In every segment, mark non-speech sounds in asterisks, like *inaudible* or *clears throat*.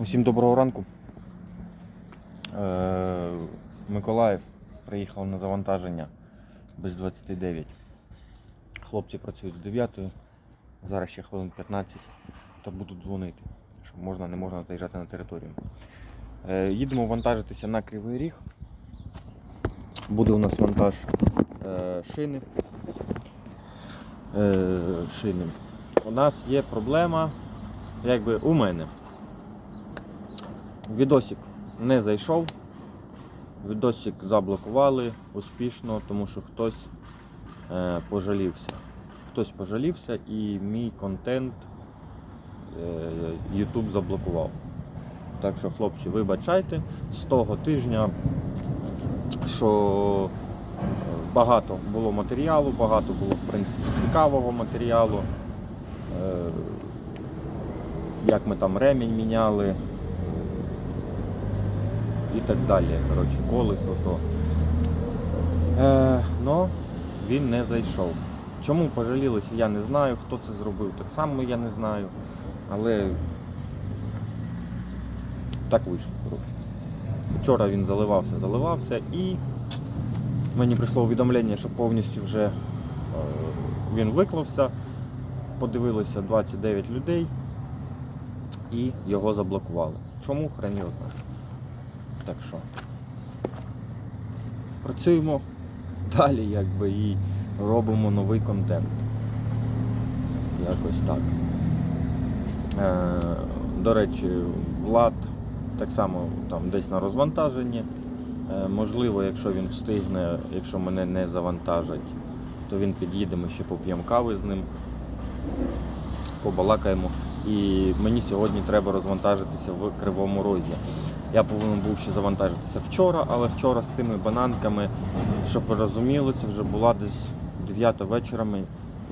Усім доброго ранку. Е, Миколаїв приїхав на завантаження без 29. Хлопці працюють з 9. Зараз ще хвилин 15 та будуть дзвонити, що можна, не можна заїжджати на територію. Е, Їдемо вантажитися на Кривий Ріг. Буде у нас вантаж е, шини. Шини. У нас є проблема, якби у мене. Відосик не зайшов. Відосик заблокували успішно, тому що хтось е, пожалівся. Хтось пожалівся і мій контент е, YouTube заблокував. Так що, хлопці, вибачайте, з того тижня, що багато було матеріалу, багато було в принципі цікавого матеріалу. Е, як ми там ремінь міняли, і так далі. Коротше, колесо то. Е, но він не зайшов. Чому пожалілися, я не знаю. Хто це зробив, так само я не знаю. Але так вийшло. коротше. Вчора він заливався, заливався і мені прийшло увідомлення, що повністю вже е, він виклався. Подивилося 29 людей і його заблокували. Чому хрен його знає. Так що працюємо далі якби і робимо новий контент. Якось так. Е, до речі, Влад так само там десь на розвантаженні. Е, можливо, якщо він встигне, якщо мене не завантажать, то він під'їде, ми ще поп'ємо кави з ним, побалакаємо. І мені сьогодні треба розвантажитися в Кривому Розі. Я повинен був ще завантажитися вчора, але вчора з цими бананками, щоб ви розуміли, це вже була десь 9 вечора.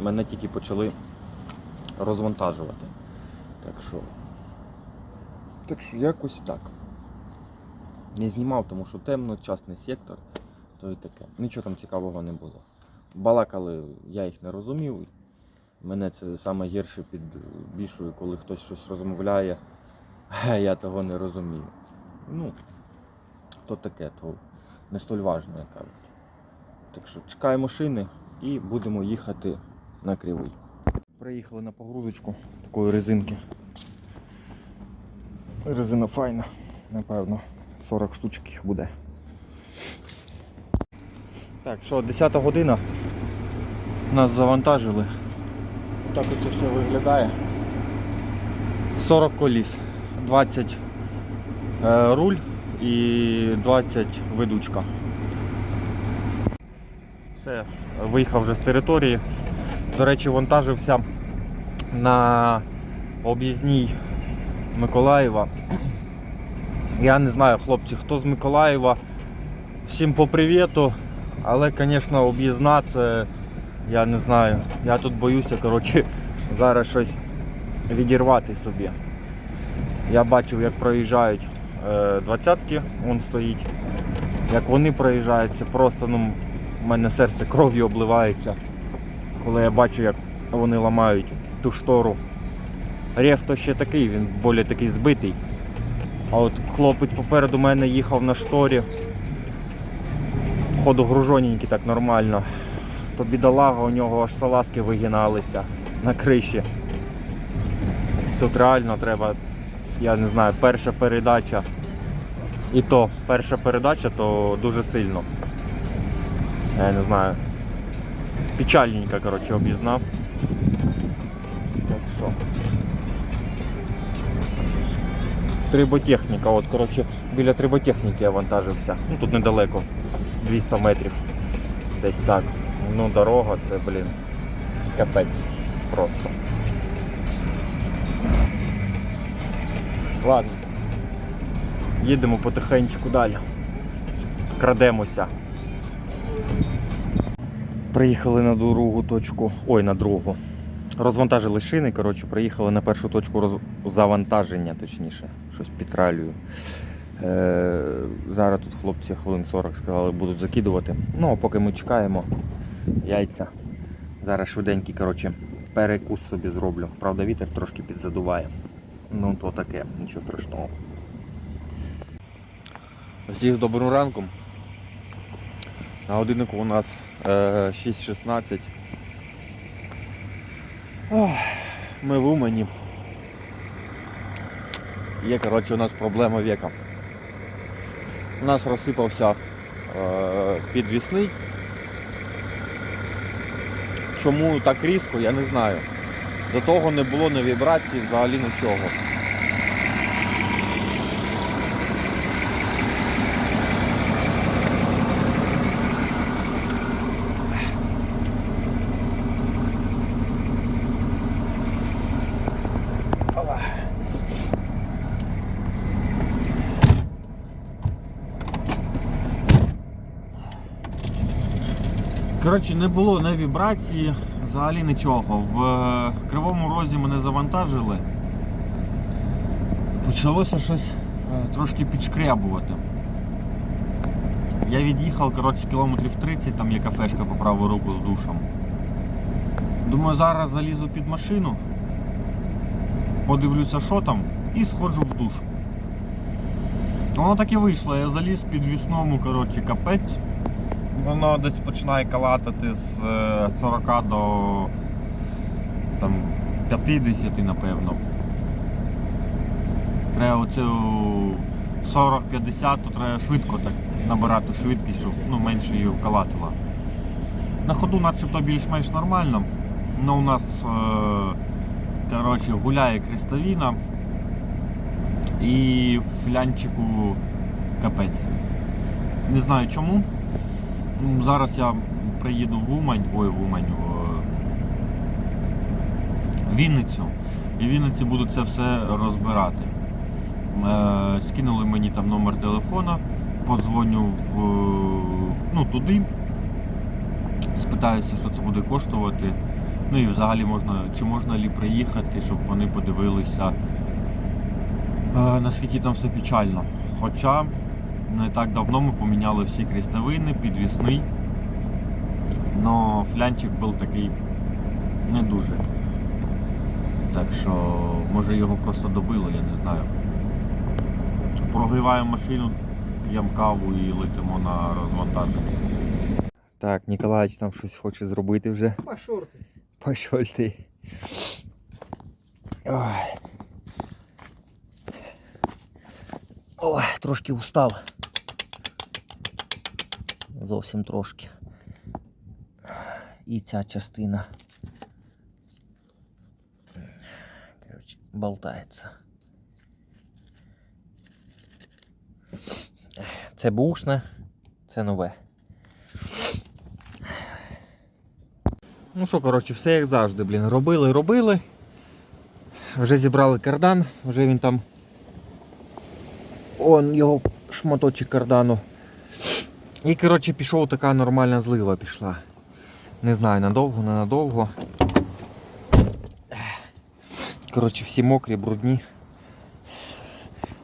Мене тільки почали розвантажувати. Так що. Так що якось так. Не знімав, тому що темно, частний сектор, то і таке. Нічого там цікавого не було. Балакали, я їх не розумів. Мене це саме гірше підбільшує, коли хтось щось розмовляє, *laughs* я того не розумію. Ну, то таке, то не столь важно, як кажуть. Так що чекаємо шини і будемо їхати на кривий. Приїхали на погрузочку такої резинки. Резина файна, напевно, 40 штучок їх буде. Так, що, 10 година. Нас завантажили. Так оце все виглядає. 40 коліс, 20 е, руль і 20 ведучка. Все, виїхав вже з території. До речі, вантажився на об'їзній Миколаєва. Я не знаю, хлопці, хто з Миколаєва. Всім по привіту. Але, звісно, об'їзна це, я не знаю. Я тут боюся, коротше, *laughs* зараз щось відірвати собі. Я бачив, як проїжджають е, двадцятки, вон стоїть. Як вони проїжджають, це просто ну, в мене серце кров'ю обливається, коли я бачу, як вони ламають ту штору. Рев то ще такий, він более такий збитий. А от хлопець попереду мене їхав на шторі. Ходу гружоненький так нормально. То бідолага, у нього аж салазки вигиналися на криші. Тут реально треба, я не знаю, перша передача. І то перша передача, то дуже сильно. Я не знаю. Печальненько, коротше, об'їзнав. Так що. Триботехніка, от, коротше, біля триботехніки я вантажився. Ну тут недалеко, 200 метрів. Десь так. Ну, дорога це, блін, капець. Просто. Ладно. Їдемо потихеньку далі. Крадемося. Приїхали на другу точку. Ой, на другу. Розвантажили шини, коротше, приїхали на першу точку роз... завантаження, точніше, щось підтралюю. Е... Зараз тут хлопці хвилин 40 сказали, будуть закидувати. Ну, а поки ми чекаємо яйця. Зараз швиденький, коротше, перекус собі зроблю. Правда, вітер трошки підзадуває. Ну то таке, нічого страшного. Всіх доброго ранку. На годиннику у нас е, 6.16. Ох, Ми в Умані. Є, коротше, у нас проблема віка. У нас розсипався е, підвісний. Чому так різко, я не знаю. До того не було ні вібрації, взагалі нічого. Коротше, не було ні вібрації, взагалі нічого. В е, кривому розі мене завантажили. Почалося щось е, трошки підшкрябувати. Я від'їхав коротше, кілометрів 30, там є кафешка по праву руку з душем. Думаю, зараз залізу під машину, подивлюся, що там, і сходжу в душ. Воно так і вийшло, я заліз під вісному, коротше, капець. Воно десь починає калатати з е, 40 до там, 50, напевно. Треба оцю 40-50, то треба швидко так набирати швидкість, щоб ну, менше її вкалатило. На ходу начебто більш-менш нормально. Ну, у нас е, коротше, гуляє крестовина і флянчику капець. Не знаю чому. Зараз я приїду в Умань, ой, в Умань, в Вінницю. І в Вінниці буду це все розбирати. Е, скинули мені там номер телефона, подзвоню в, ну, туди, спитаюся, що це буде коштувати. Ну і взагалі можна, чи можна лі приїхати, щоб вони подивилися, е, наскільки там все печально. Хоча не так давно ми поміняли всі крестовини, підвісний. Но флянчик був такий не дуже. Так що, може його просто добило, я не знаю. Прогріваємо машину, п'ємо каву і летимо на розвантаження. Так, Ніколаїч там щось хоче зробити вже. Пошел ты. Пошел ти. Ой. Ой, трошки устал. Зовсім трошки. І ця частина. Короче, болтається. Це бушне, це нове. Ну що, коротше, все як завжди, блін. Робили, робили. Вже зібрали кардан, вже він там. Он його шматочок кардану. І, коротше, пішов така нормальна злива пішла. Не знаю, надовго, не надовго. Коротше, всі мокрі, брудні.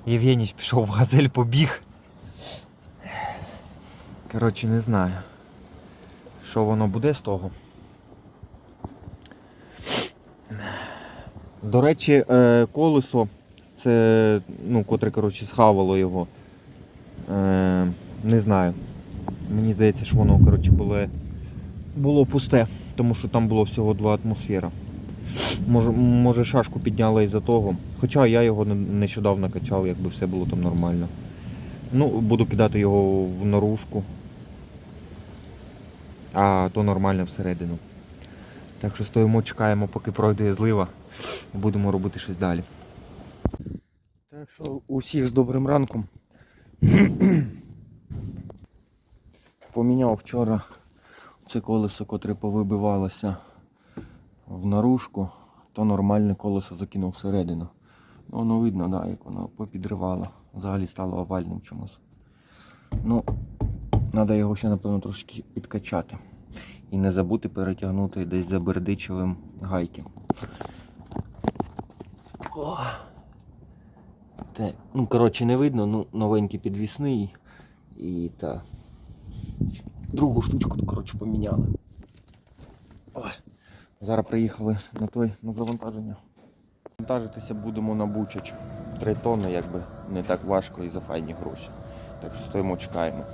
Євгеніч пішов в газель побіг. Коротше, не знаю. Що воно буде з того. До речі, е, колесо, це, ну, котре, коротше, схавало його. Е, не знаю. Мені здається, що воно, коротше, було, було пусте, тому що там було всього два атмосфера. Може, може шашку підняла із-за того. Хоча я його нещодавно качав, якби все було там нормально. Ну, буду кидати його в наружку. А то нормально всередину. Так що стоїмо, чекаємо, поки пройде злива. Будемо робити щось далі. Так що усіх з добрим ранком. Поміняв вчора це колесо, котре повибивалося в наружку, то нормальне колесо закинув всередину. Ну, воно видно, да, як воно попідривало. Взагалі стало овальним чомусь. Ну, треба його ще, напевно, трошки підкачати. І не забути перетягнути десь за бердичевим гайки. О. Так, ну, коротше, не видно, ну, новенький підвісний і та другу штучку, коротше, поміняли. Ой. Зараз приїхали на той на завантаження. Завантажитися будемо на Бучач. Три тонни, якби не так важко і за файні гроші. Так що стоїмо, чекаємо.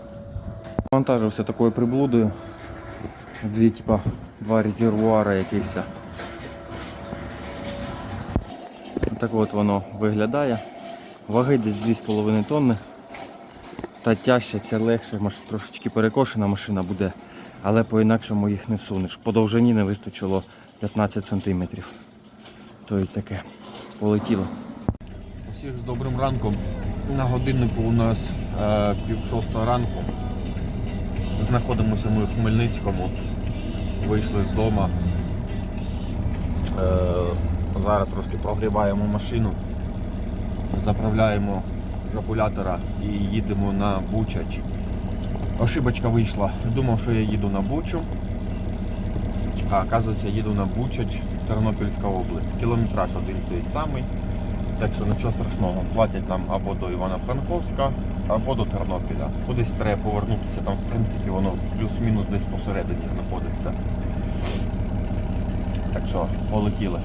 Завантажився такою приблудою. Дві, типа, два резервуари якихось. Так от воно виглядає. Ваги десь 2,5 тонни. Та тяжче, це легше, трошечки перекошена машина буде, але по-інакшому їх не всунеш. По довжині не вистачило 15 см. То й таке. Полетіло. Усіх з добрим ранком. На годиннику у нас е, пів шостого ранку. Знаходимося ми в Хмельницькому. Вийшли з дому. Е, зараз трошки прогріваємо машину. Заправляємо жабулятора і їдемо на Бучач. Ошибочка вийшла. Думав, що я їду на Бучу. А оказується, їду на Бучач, Тернопільська область. Кілометраж один той самий. Так що нічого страшного, платять нам або до Івано-Франковська, або до Тернопіля. Кудись треба повернутися, там в принципі воно плюс-мінус десь посередині знаходиться. Так що полетіли.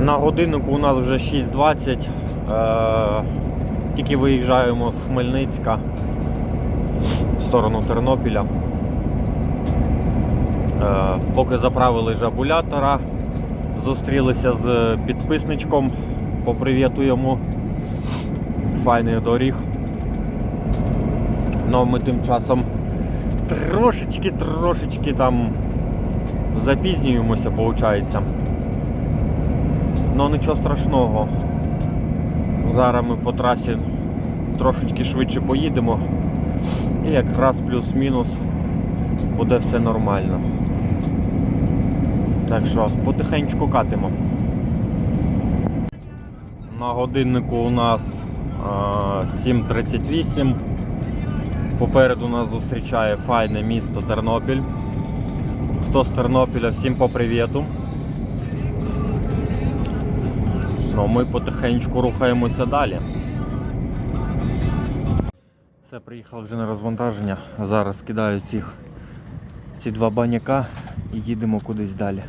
На годиннику у нас вже 6.20. Е, тільки виїжджаємо з Хмельницька в сторону Тернопіля. Е, поки заправили жабулятора, зустрілися з підписничком, попривітуємо файний доріг. Ну, ми тим часом трошечки, трошечки там запізнюємося, виходить. Ну нічого страшного. Зараз ми по трасі трошечки швидше поїдемо. І якраз плюс-мінус буде все нормально. Так що потихеньку катимо. На годиннику у нас 7.38. Попереду нас зустрічає файне місто Тернопіль. Хто з Тернопіля, всім по привіту. Ну, ми потихеньку рухаємося далі. Все, приїхав вже на розвантаження. Зараз кидаю цих, ці два баняка і їдемо кудись далі.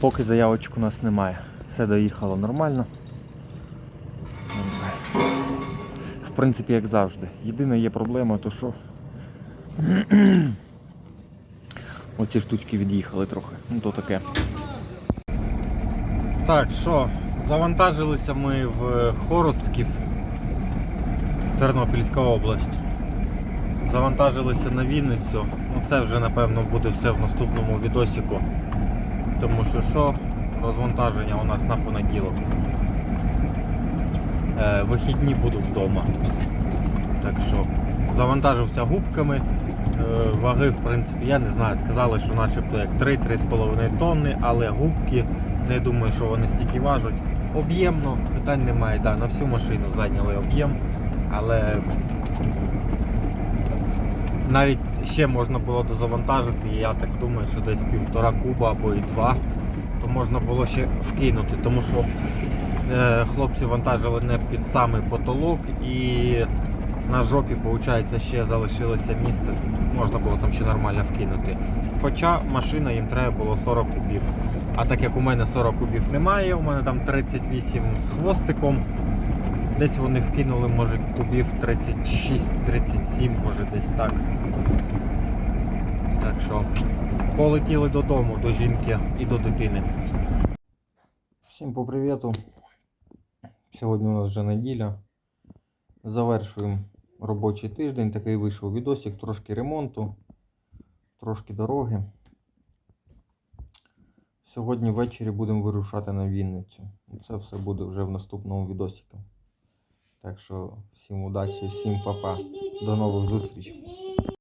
Поки заявочок у нас немає. Все доїхало нормально. В принципі, як завжди. Єдина є проблема, то що *clears throat* оці штучки від'їхали трохи. Ну то таке. Так, що, завантажилися ми в Хоростків, Тернопільська область. Завантажилися на Вінницю. Ну це вже напевно буде все в наступному відосіку. Тому що що, розвантаження у нас на понеділок. Е, вихідні буду вдома. Так що завантажився губками. Е, ваги, в принципі, я не знаю, сказали, що начебто як 3-3,5 тонни, але губки не думаю, що вони стільки важать. Об'ємно, питань немає, да, на всю машину зайняли об'єм, але навіть ще можна було дозавантажити, я так думаю, що десь півтора куба або і два, то можна було ще вкинути, тому що е, хлопці вантажили не під самий потолок і на жопі, виходить, ще залишилося місце, можна було там ще нормально вкинути. Хоча машина їм треба було 40 кубів. А так як у мене 40 кубів немає, у мене там 38 з хвостиком. Десь вони вкинули, може, кубів 36-37, може десь так. Так що полетіли додому, до жінки і до дитини. Всім по привіту. Сьогодні у нас вже неділя. Завершуємо робочий тиждень. Такий вийшов відосик, трошки ремонту, трошки дороги. Сьогодні ввечері будемо вирушати на Вінницю. Це все буде вже в наступному відосіку. Так що всім удачі, всім па-па. До нових зустрічей.